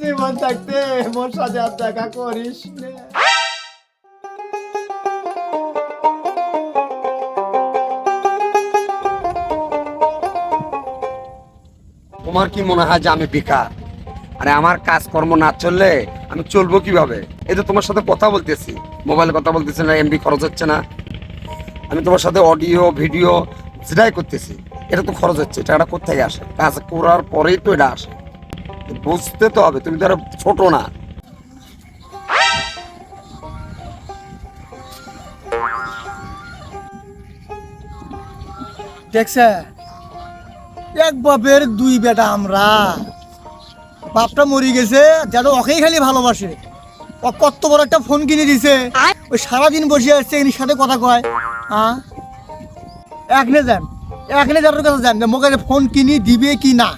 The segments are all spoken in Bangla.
জীবন থাকতে দেখা করিস তোমার কি মনে হয় যে আমি বেকার? আরে আমার কাজকর্ম না চললে আমি চলবো কীভাবে? এই তো তোমার সাথে কথা বলতেছি, মোবাইলে কথা বলতেছি না এমবি খরচ হচ্ছে না। আমি তোমার সাথে অডিও ভিডিও যেটাই করতেছি। এটা তো খরচ হচ্ছে টাকাটা কোথায় আসে? কাজ করার পরেই তো এটা আসে। বুঝতে তো হবে, তুমি তো আর ছোট না। দেখছে? এক বাপের দুই বেটা আমরা। বাপটা মরে গেছে, যেন ওকেই খালি ভালোবাসে। ও কত বড় একটা ফোন কিনে দিছে। ওই সারাদিন বসে আসছে এর সাথে কথা কয়। হ্যাঁ একনে যান। একনে যার কাছে যান মোকে ফোন কিনি দিবে কি না?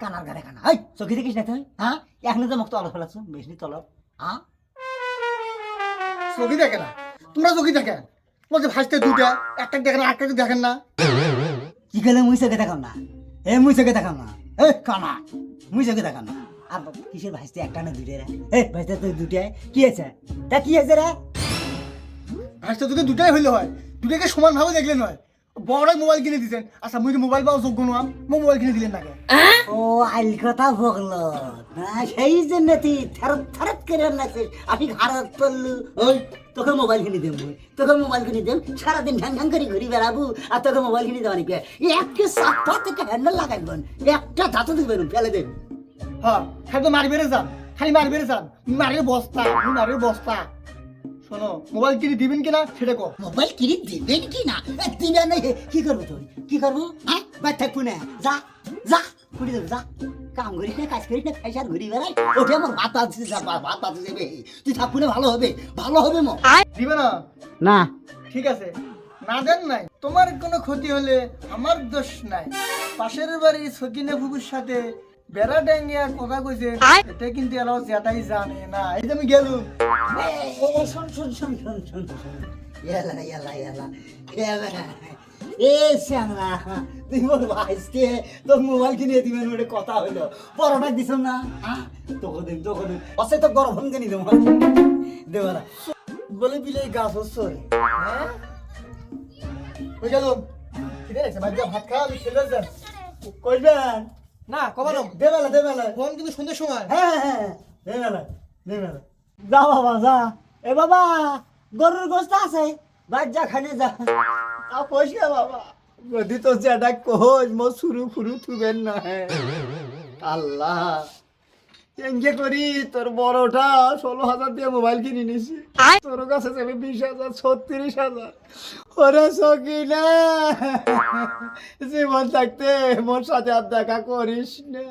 কানার গাড়ে কানা। এই চোখে দেখিস না তুই? হ্যাঁ? এখন তো মুক্ত আলো ফেলাচ্ছ বেশি তলব। হ্যাঁ? দেখে না। তোমরা চোখই দেখেন বলছে ভাসতে দুটা একটা দেখেন একটা দেখেন না। কি গেলে মুই চোখে দেখাম না? এ মুই চোখে দেখাম না। এ কানা মুই চোখে দেখাম না। আর কিসের ভাইস্তে একটা না দুইটা রে? এই ভাইস্তে তুই দুইটাই কি আছে তা কি আছে রে? ভাসতে দুটো দুটাই হইলে হয়। দুটাকে সমান ভাবে দেখলে নয়। বড় মোবাইল কিনে দিছেন আচ্ছা মুই মোবাইল পাওয়া যোগ্য নয় মো মোবাইল কিনে দিলেন নাকি ও আইল কথা ভগলো না সেই জন্য তুই থারত থারত করে নাচিস আমি ঘাড়ত পড়লু। ওই তোকে মোবাইল কিনে দেব তোকে মোবাইল কিনে দেব। সারাদিন ঢ্যাং ঢ্যাং করে ঘুরি বেড়াবো আর তোকে মোবাইল কিনে দেওয়া নাকি একটা সাতটা থেকে হ্যান্ডেল লাগাইবেন একটা ধাতু দিবেন ফেলে দেবেন হ্যাঁ খালি তো মারবে রে যান খালি মারবে রে যান মারের বস্তা তুমি মারের বস্তা। শোনো মোবাইল কিনে দিবেন কিনা সেটা কো মোবাইল কিনে দিবেন কি না এ, দিবেন কি করব তুই কি করব? হ্যাঁ বাদ থাকব যা যা ঘুরি দেবো যা। কাম করিস না কাজ করিস না খাইস ঘুরি বেড়াই। ওঠে আমার ভাত আছে যা ভাত আছে যাবে তুই থাকব না ভালো হবে ভালো হবে মো। দিবে না না। ঠিক আছে। না দেন নাই। তোমার কোনো ক্ষতি হলে আমার দোষ নাই। পাশের বাড়ি সকিনে ফুকুর সাথে বেড়া ডেঙ্গিয়া কথা কইছে। এটা কিন্তু এলাও যেটাই জানে না। এই যে আমি গেলুম। এ, এ, এ, শোন শোন শোন শোন শোন। শোন ইয়ালা ইয়ালা ইয়ালা ইয়ালা এ শ্যামলা তুই মোর ভাইসকে তোর মোবাইল কিনে দিবেন কথা হইল। পরোটা দিছ না? হ্যাঁ? তোকে দিন তোকে দিন অসে তো গরম ভঙ্গে নি দেবো দেবারা বলে বিলে গাছ হচ্ছে হ্যাঁ? ওই গেলুম ঠিক আছে ভাই ভাত খাওয়া আমি খেলে যান কইবেন? না কমানো দেবেলা দেবেলা ফোন কিন্তু সন্ধ্যের সময়। হ্যাঁ হ্যাঁ দেবেলা দেবেলা যা বাবা যা। এ বাবা গরুর গোস্ত আছে। বাদ যা খানে যা। তা বাবা। যদি তো যেটা কোচ মো শুরু ফুরু থুবেন না হ্যাঁ আল্লাহ। এঙ্গে করি তোর বড়টা ষোলো হাজার দিয়ে মোবাইল কিনে নিছি। তোর কাছে যাবে বিশ হাজার ছত্রিশ হাজার। ওরে সকিনা জীবন থাকতে মোর সাথে আর দেখা করিস না।